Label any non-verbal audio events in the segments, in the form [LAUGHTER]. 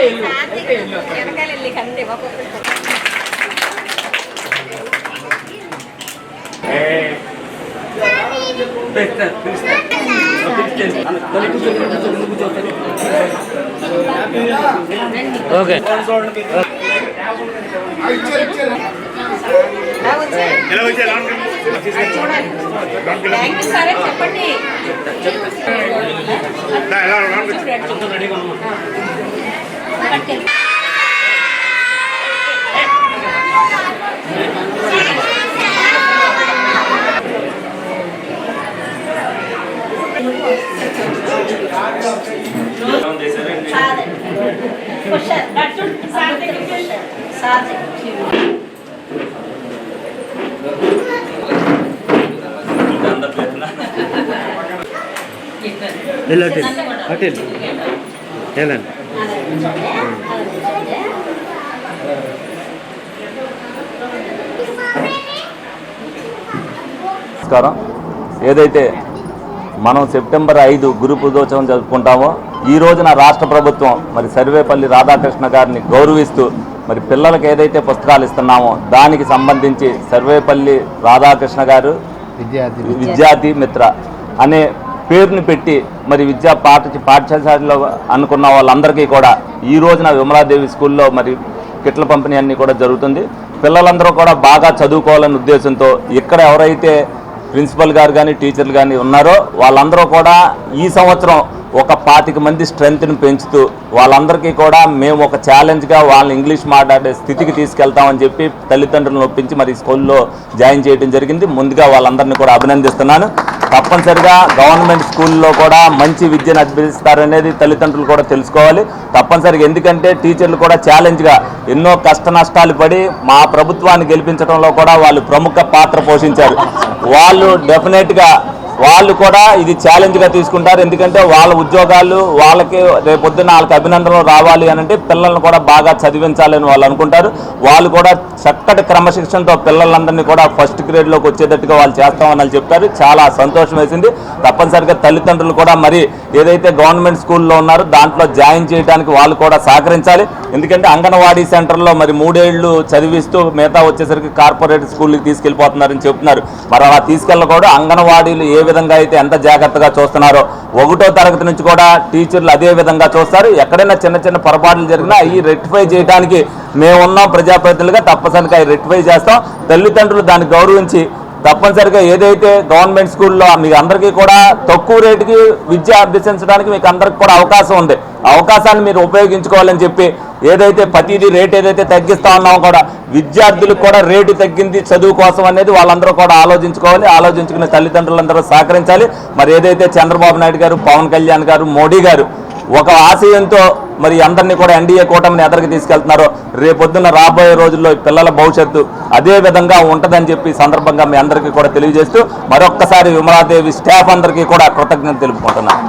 వెనకాల వెళ్ళి ఒక్కొక్కరికి ఓకే. సరే చెప్పండి వెళ్ళు అటు వెళ్ళు. అటు వెళ్ళు. వెళ్ళండి నమస్కారం. ఏదైతే మనం సెప్టెంబర్ ఐదు గురు పూజోత్సవం జరుపుకుంటామో ఈ రోజున రాష్ట్ర ప్రభుత్వం మరి సర్వేపల్లి రాధాకృష్ణ గారిని గౌరవిస్తూ మరి పిల్లలకు ఏదైతే పుస్తకాలు ఇస్తున్నామో దానికి సంబంధించి సర్వేపల్లి రాధాకృష్ణ గారు విద్యార్థి విద్యార్థి మిత్ర అనే పేరుని పెట్టి మరి విద్యా పాఠ పాఠశాలలో అనుకున్న వాళ్ళందరికీ కూడా ఈ రోజున విమలాదేవి స్కూల్లో మరి కిట్ల పంపిణీ అన్నీ కూడా జరుగుతుంది. పిల్లలందరూ కూడా బాగా చదువుకోవాలనే ఉద్దేశంతో ఇక్కడ ఎవరైతే ప్రిన్సిపల్ గారు కానీ టీచర్లు కానీ ఉన్నారో వాళ్ళందరూ కూడా ఈ సంవత్సరం ఒక పాతిక మంది స్ట్రెంగ్త్ని పెంచుతూ వాళ్ళందరికీ కూడా మేము ఒక ఛాలెంజ్గా వాళ్ళని ఇంగ్లీష్ మాట్లాడే స్థితికి తీసుకెళ్తామని చెప్పి తల్లిదండ్రులను ఒప్పించి మరి స్కూల్లో జాయిన్ చేయడం జరిగింది. ముందుగా వాళ్ళందరినీ కూడా అభినందిస్తున్నాను. తప్పనిసరిగా గవర్నమెంట్ స్కూల్లో కూడా మంచి విద్యను అభ్యసిస్తారనేది తల్లిదండ్రులు కూడా తెలుసుకోవాలి. తప్పనిసరిగా ఎందుకంటే టీచర్లు కూడా ఛాలెంజ్గా ఎన్నో కష్ట నష్టాలు పడి మా ప్రభుత్వాన్ని గెలిపించడంలో కూడా వాళ్ళు ప్రముఖ పాత్ర పోషించారు. వాళ్ళు డెఫినెట్గా వాళ్ళు కూడా ఇది ఛాలెంజ్గా తీసుకుంటారు. ఎందుకంటే వాళ్ళ ఉద్యోగాలు వాళ్ళకి రేపొద్దున వాళ్ళకి అభినందనలు రావాలి అని అంటే పిల్లల్ని కూడా బాగా చదివించాలని వాళ్ళు అనుకుంటారు. వాళ్ళు కూడా చక్కటి క్రమశిక్షణతో పిల్లలందరినీ కూడా ఫస్ట్ గ్రేడ్లోకి వచ్చేటట్టుగా వాళ్ళు చేస్తామని చెప్తారు. చాలా సంతోషం వేసింది. తప్పనిసరిగా తల్లిదండ్రులు కూడా మరి ఏదైతే గవర్నమెంట్ స్కూల్లో ఉన్నారో దాంట్లో జాయిన్ చేయడానికి వాళ్ళు కూడా సహకరించాలి. ఎందుకంటే అంగన్వాడీ సెంటర్లో మరి మూడేళ్ళు చదివిస్తూ మిగతా వచ్చేసరికి కార్పొరేట్ స్కూల్కి తీసుకెళ్ళిపోతున్నారని చెప్తున్నారు. మరి అలా తీసుకెళ్ళకూడదు అంగన్వాడీలు ఏ విధంగా అయితే ఎంత జాగ్రత్తగా చూస్తున్నారో ఒకటో తరగతి నుంచి కూడా టీచర్లు అదే విధంగా చూస్తారు. ఎక్కడైనా చిన్న చిన్న పొరపాట్లు జరిగినా అవి రెక్టిఫై చేయడానికి మేమున్నాం ప్రజాప్రతినిధులుగా తప్పనిసరిగా అవి రెక్టిఫై చేస్తాం. తల్లిదండ్రులు దాన్ని గౌరవించి తప్పనిసరిగా ఏదైతే గవర్నమెంట్ స్కూల్లో మీకు అందరికీ కూడా తక్కువ రేటుకి విద్య అభ్యసించడానికి మీకు అందరికి కూడా అవకాశం ఉంది. అవకాశాన్ని మీరు ఉపయోగించుకోవాలని చెప్పి ఏదైతే ప్రతిదీ రేట్ ఏదైతే తగ్గిస్తా ఉన్నామో కూడా విద్యార్థులకు కూడా రేటు తగ్గింది చదువు కోసం అనేది వాళ్ళందరూ కూడా ఆలోచించుకోవాలి. ఆలోచించుకునే తల్లిదండ్రులందరూ సహకరించాలి. మరి ఏదైతే చంద్రబాబు నాయుడు గారు పవన్ కళ్యాణ్ గారు మోడీ గారు ఒక ఆశయంతో మరి అందరినీ కూడా ఎన్డీఏ కూటమిని ఎదరికి తీసుకెళ్తున్నారు. రేపొద్దున రాబోయే రోజుల్లో పిల్లల భవిష్యత్తు అదే విధంగా ఉంటుందని చెప్పి సందర్భంగా మీ అందరికీ కూడా తెలియజేస్తూ మరొక్కసారి విమలాదేవి స్టాఫ్ అందరికీ కూడా కృతజ్ఞత తెలుపుకుంటున్నాను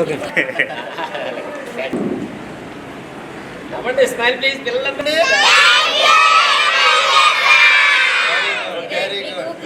ఓకే. [LAUGHS] స్మైల్ ప్లీజ్ పిల్లలందరూ.